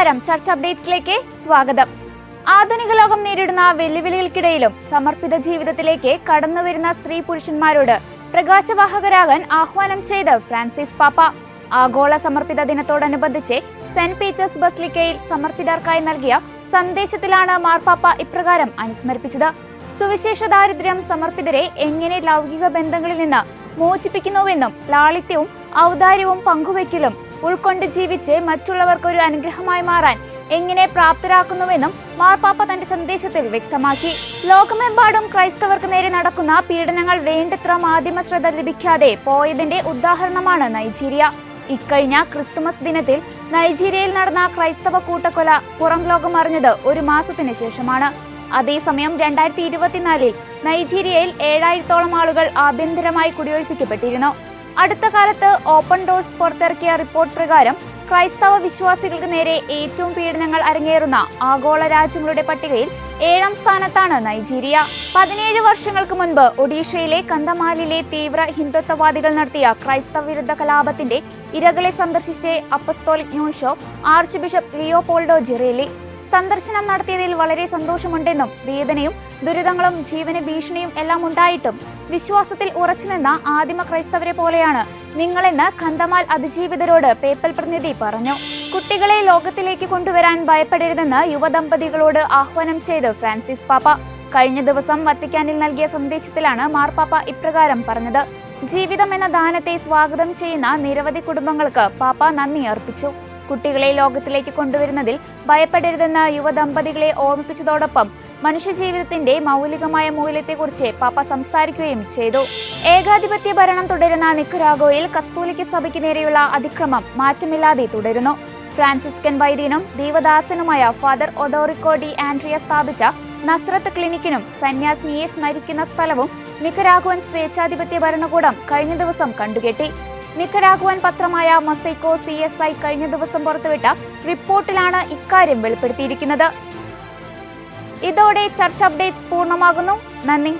ചർച്ച അപ്ഡേറ്റ്സിലേക്ക് സ്വാഗതം. ആധുനിക ലോകം നേരിടുന്ന വെല്ലുവിളികൾക്കിടയിലും സമർപ്പിത ജീവിതത്തിലേക്ക് കടന്നുവരുന്ന സ്ത്രീ പുരുഷന്മാരോട് പ്രകാശവാഹകരാകാൻ ആഹ്വാനം ചെയ്ത് ഫ്രാൻസിസ് പാപ്പ. ആഗോള സമർപ്പിത ദിനത്തോടനുബന്ധിച്ച് സെന്റ് പീറ്റേഴ്സ് ബസ്ലിക്കയിൽ സമർപ്പിതർക്കായി നൽകിയ സന്ദേശത്തിലാണ് മാർപ്പാപ്പ ഇപ്രകാരം അനുസ്മരിപ്പിച്ചത്. സുവിശേഷ ദാരിദ്ര്യം സമർപ്പിതരെ എങ്ങനെ ലൗകിക ബന്ധങ്ങളിൽ നിന്ന് മോചിപ്പിക്കുന്നുവെന്നും ലാളിത്യവും ഔദാര്യവും പങ്കുവയ്ക്കലും ഉൾക്കൊണ്ട് ജീവിച്ച് മറ്റുള്ളവർക്കൊരു അനുഗ്രഹമായി മാറാൻ എങ്ങനെ പ്രാപ്തരാക്കുന്നുവെന്നും മാർപ്പാപ്പ തന്റെ സന്ദേശത്തിൽ വ്യക്തമാക്കി. ലോകമെമ്പാടും ക്രൈസ്തവർക്ക് നേരെ നടക്കുന്ന പീഡനങ്ങൾ വേണ്ടത്ര മാധ്യമ ശ്രദ്ധ ലഭിക്കാതെ പോയതിന്റെ ഉദാഹരണമാണ് നൈജീരിയ. ഇക്കഴിഞ്ഞ ക്രിസ്തുമസ് ദിനത്തിൽ നൈജീരിയയിൽ നടന്ന ക്രൈസ്തവ കൂട്ടക്കൊല പുറം ലോകം അറിഞ്ഞത് ഒരു മാസത്തിന് ശേഷമാണ്. അതേസമയം രണ്ടായിരത്തി ഇരുപത്തിനാലിൽ നൈജീരിയയിൽ ഏഴായിരത്തോളം ആളുകൾ ആഭ്യന്തരമായി കുടിയൊഴിപ്പിക്കപ്പെട്ടിരുന്നു. അടുത്ത കാലത്ത് ഓപ്പൺ ഡോർസ് പുറത്തിറക്കിയ റിപ്പോർട്ട് പ്രകാരം ക്രൈസ്തവ വിശ്വാസികൾക്ക് നേരെ ഏറ്റവും പീഡനങ്ങൾ അരങ്ങേറുന്ന ആഗോള രാജ്യങ്ങളുടെ പട്ടികയിൽ ഏഴാം സ്ഥാനത്താണ് നൈജീരിയ. പതിനേഴ് വർഷങ്ങൾക്ക് മുൻപ് ഒഡീഷയിലെ കന്തമാലിലെ തീവ്ര ഹിന്ദുത്വവാദികൾ നടത്തിയ ക്രൈസ്തവ വിരുദ്ധ കലാപത്തിന്റെ ഇരകളെ സന്ദർശിച്ച് apostolic nuncio archbishop Leopoldo Girelli സന്ദർശനം നടത്തിയതിൽ വളരെ സന്തോഷമുണ്ടെന്നും വേദനയും ദുരിതങ്ങളും ജീവന ഭീഷണിയും എല്ലാം ഉണ്ടായിട്ടും വിശ്വാസത്തിൽ ഉറച്ചുനിന്ന ആദിമ ക്രൈസ്തവരെ പോലെയാണ് നിങ്ങളെന്ന് കന്തമാൽ അതിജീവിതരോട് പേപ്പൽ പ്രതിനിധി പറഞ്ഞു. കുട്ടികളെ ലോകത്തിലേക്ക് കൊണ്ടുവരാൻ ഭയപ്പെടരുതെന്ന് യുവദമ്പതികളോട് ആഹ്വാനം ചെയ്ത് ഫ്രാൻസിസ് പാപ്പ. കഴിഞ്ഞ ദിവസം വത്തിക്കാനിൽ നൽകിയ സന്ദേശത്തിലാണ് മാർപ്പാപ്പ ഇപ്രകാരം പറഞ്ഞത്. ജീവിതം എന്ന ദാനത്തെ സ്വാഗതം ചെയ്യുന്ന നിരവധി കുടുംബങ്ങൾക്ക് പാപ്പ നന്ദി അർപ്പിച്ചു. കുട്ടികളെ ലോകത്തിലേക്ക് കൊണ്ടുവരുന്നതിൽ ഭയപ്പെടരുതെന്ന് യുവദമ്പതികളെ ഓർമ്മിപ്പിച്ചതോടൊപ്പം മനുഷ്യജീവിതത്തിന്റെ മൗലികമായ മൂല്യത്തെക്കുറിച്ച് പാപ്പ സംസാരിക്കുകയും ചെയ്തു. ഏകാധിപത്യ ഭരണം തുടരുന്ന നിക്കരാഗോയിൽ കത്തോലിക്ക സഭയ്ക്ക് നേരെയുള്ള അതിക്രമം മാറ്റമില്ലാതെ തുടരുന്നു. ഫ്രാൻസിസ്കൻ വൈദ്യനും ദൈവദാസനുമായ ഫാദർ ഒഡോറിക്കോ ഡി ആൻഡ്രിയ സ്ഥാപിച്ച നസ്രത്ത് ക്ലിനിക്കിനും സന്യാസിനിയെ സ്മരിക്കുന്ന സ്ഥലവും നിക്കരാഗുവൻ സ്വേച്ഛാധിപത്യ ഭരണകൂടം കഴിഞ്ഞ ദിവസം കണ്ടുകെട്ടി. നിക്കരാഗുവൻ പത്രമായ മൊസൈക്കോ സി എസ് ഐ കഴിഞ്ഞ ദിവസം പുറത്തുവിട്ട റിപ്പോർട്ടിലാണ് ഇക്കാര്യം വെളിപ്പെടുത്തിയിരിക്കുന്നത്. ഇതോടെ ചർച്ച അപ്ഡേറ്റ്സ് പൂർണമാകുന്നു. നന്ദി.